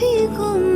भी गुम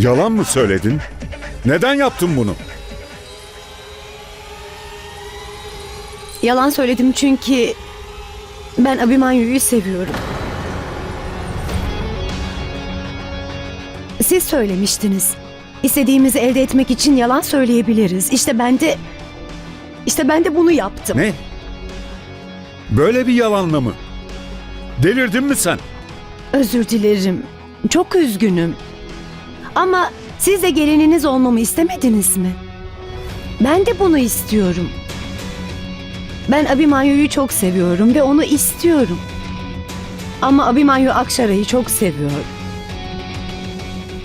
Yalan mı söyledin? Neden yaptın bunu? Yalan söyledim çünkü ben Abimanyu'yu seviyorum. Siz söylemiştiniz. İstediğimizi elde etmek için yalan söyleyebiliriz. İşte ben de işte ben de bunu yaptım. Ne? Böyle bir yalanla mı? Delirdin mi sen? Özür dilerim. Çok üzgünüm. Ama siz de gelininiz olmamı istemediniz mi? Ben de bunu istiyorum. Ben Abimanyu'yu çok seviyorum ve onu istiyorum. Ama Abimanyu Akşara'yı çok seviyor.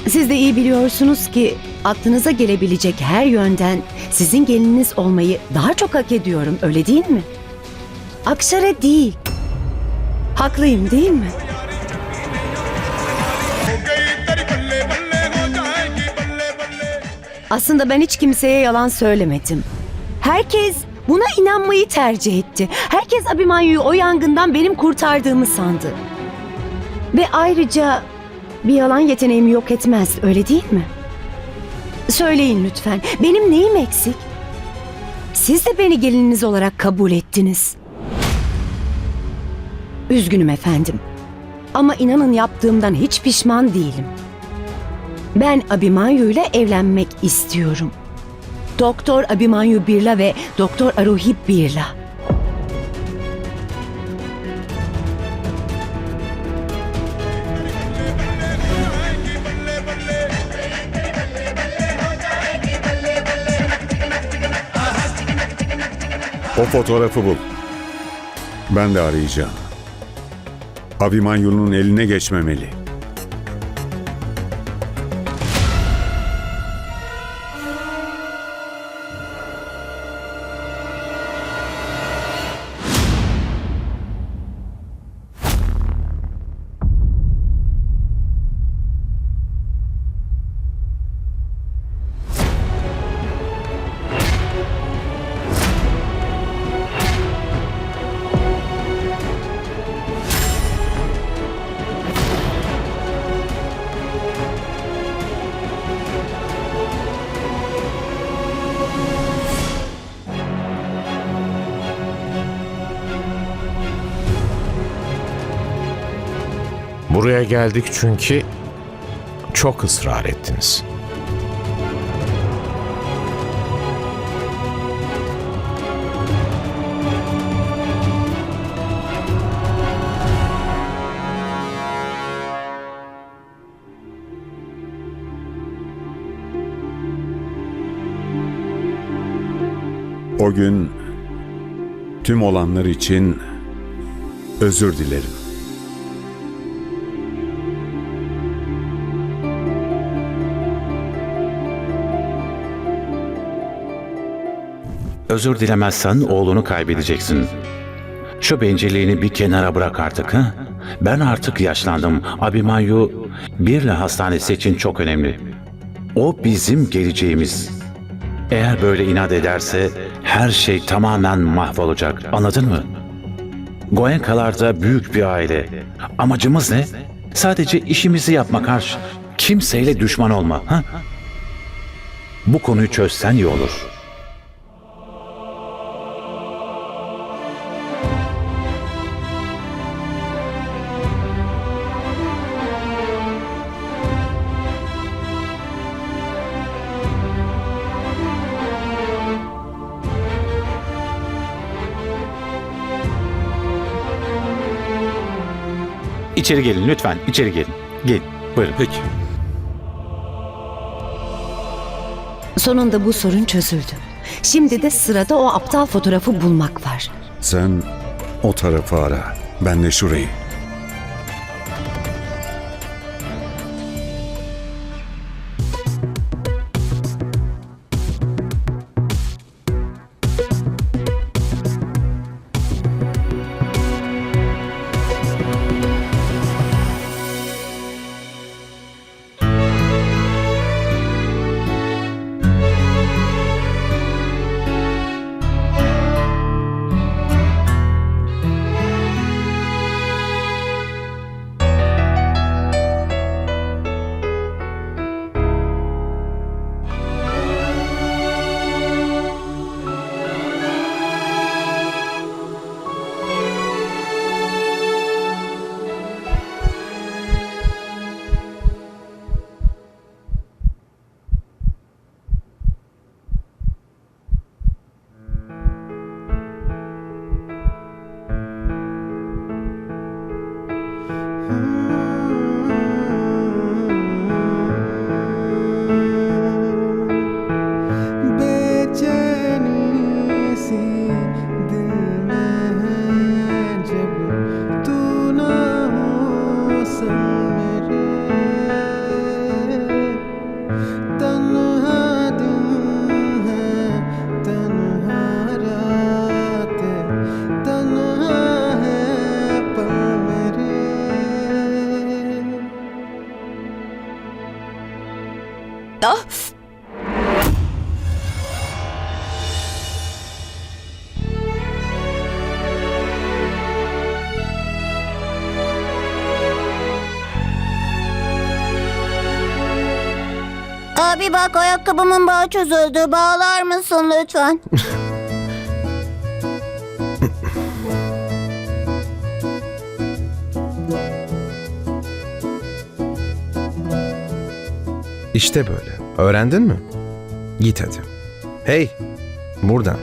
Siz de iyi biliyorsunuz ki aklınıza gelebilecek her yönden sizin gelininiz olmayı daha çok hak ediyorum, öyle değil mi? Akşara değil. Haklıyım değil mi? Aslında ben hiç kimseye yalan söylemedim. Herkes buna inanmayı tercih etti. Herkes Abimanyu'yu o yangından benim kurtardığımı sandı. Ve ayrıca bir yalan yeteneğimi yok etmez, öyle değil mi? Söyleyin lütfen, benim neyim eksik? Siz de beni gelininiz olarak kabul ettiniz. Üzgünüm efendim. Ama inanın yaptığımdan hiç pişman değilim. Ben Abimanyu ile evlenmek istiyorum. Doktor Abimanyu Birla ve Doktor Aruhi Birla. O fotoğrafı bul. Ben de arayacağım. Abimanyu'nun eline geçmemeli. Buraya geldik çünkü çok ısrar ettiniz. O gün tüm olanlar için özür dilerim. Özür dilemezsen oğlunu kaybedeceksin. Şu bencilliğini bir kenara bırak artık ha. Ben artık yaşlandım. Abimanyu Birle Hastanesi için çok önemli. O bizim geleceğimiz. Eğer böyle inat ederse her şey tamamen mahvolacak. Anladın mı? Goenkalar da büyük bir aile. Amacımız ne? Sadece işimizi yapmak Harş. Kimseyle düşman olma. Ha? Bu konuyu çözsen iyi olur.'' İçeri gelin lütfen. içeri gelin. Gelin. Buyurun. Peki. Sonunda bu sorun çözüldü. Şimdi de sırada o aptal fotoğrafı bulmak var. Sen o tarafı ara. Ben de şurayı. Abi bak ayakkabımın bağı çözüldü. Bağlar mısın lütfen? İşte böyle. Öğrendin mi? Git hadi. Hey, buradan.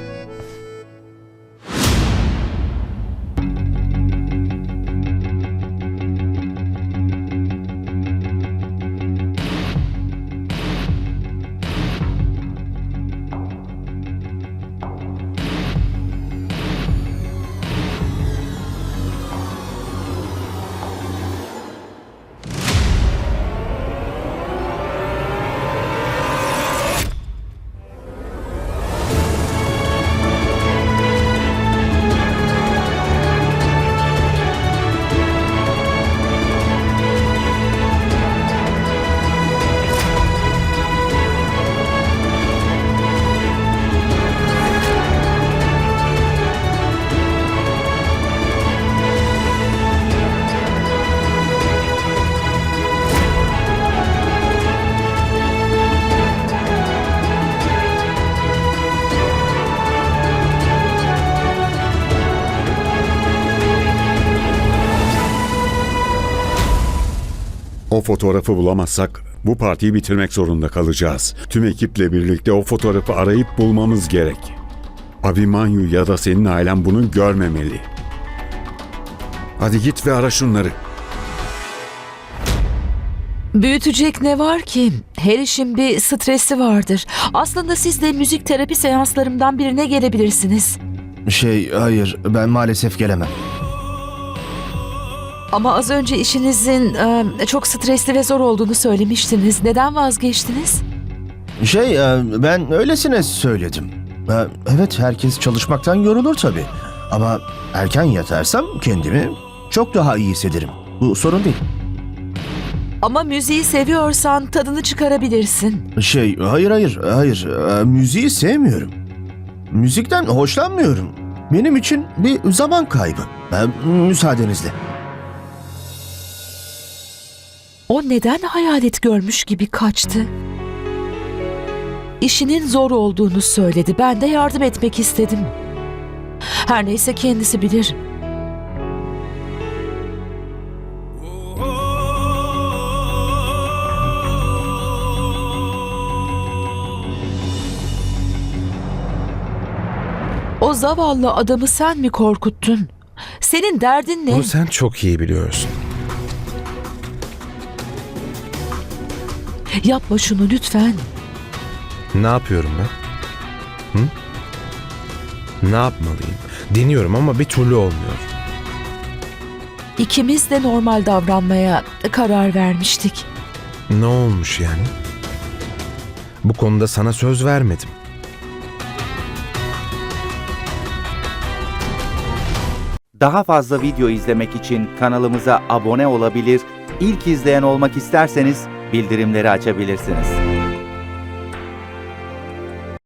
O fotoğrafı bulamazsak bu partiyi bitirmek zorunda kalacağız. Tüm ekiple birlikte o fotoğrafı arayıp bulmamız gerek. Abimanyu ya da senin ailen bunu görmemeli. Hadi git ve ara şunları. Büyütecek ne var ki? Her işin bir stresi vardır. Aslında siz de müzik terapi seanslarımdan birine gelebilirsiniz. Şey hayır ben maalesef gelemem. Ama az önce işinizin e, çok stresli ve zor olduğunu söylemiştiniz. Neden vazgeçtiniz? Şey e, ben öylesine söyledim. E, Evet herkes çalışmaktan yorulur tabii. Ama erken yatarsam kendimi çok daha iyi hissederim. Bu sorun değil. Ama müziği seviyorsan tadını çıkarabilirsin. Şey hayır hayır hayır E, müziği sevmiyorum. Müzikten hoşlanmıyorum. Benim için bir zaman kaybı. E, Müsaadenizle. O neden hayalet görmüş gibi kaçtı? İşinin zor olduğunu söyledi. Ben de yardım etmek istedim. Her neyse kendisi bilir. O zavallı adamı sen mi korkuttun? Senin derdin ne? Bunu sen çok iyi biliyorsun. Yapma şunu lütfen. Ne yapıyorum ben? Hı? Ne yapmalıyım? Deniyorum ama bir türlü olmuyor. İkimiz de normal davranmaya karar vermiştik. Ne olmuş yani? Bu konuda sana söz vermedim. Daha fazla video izlemek için kanalımıza abone olabilir, ilk izleyen olmak isterseniz bildirimleri açabilirsiniz.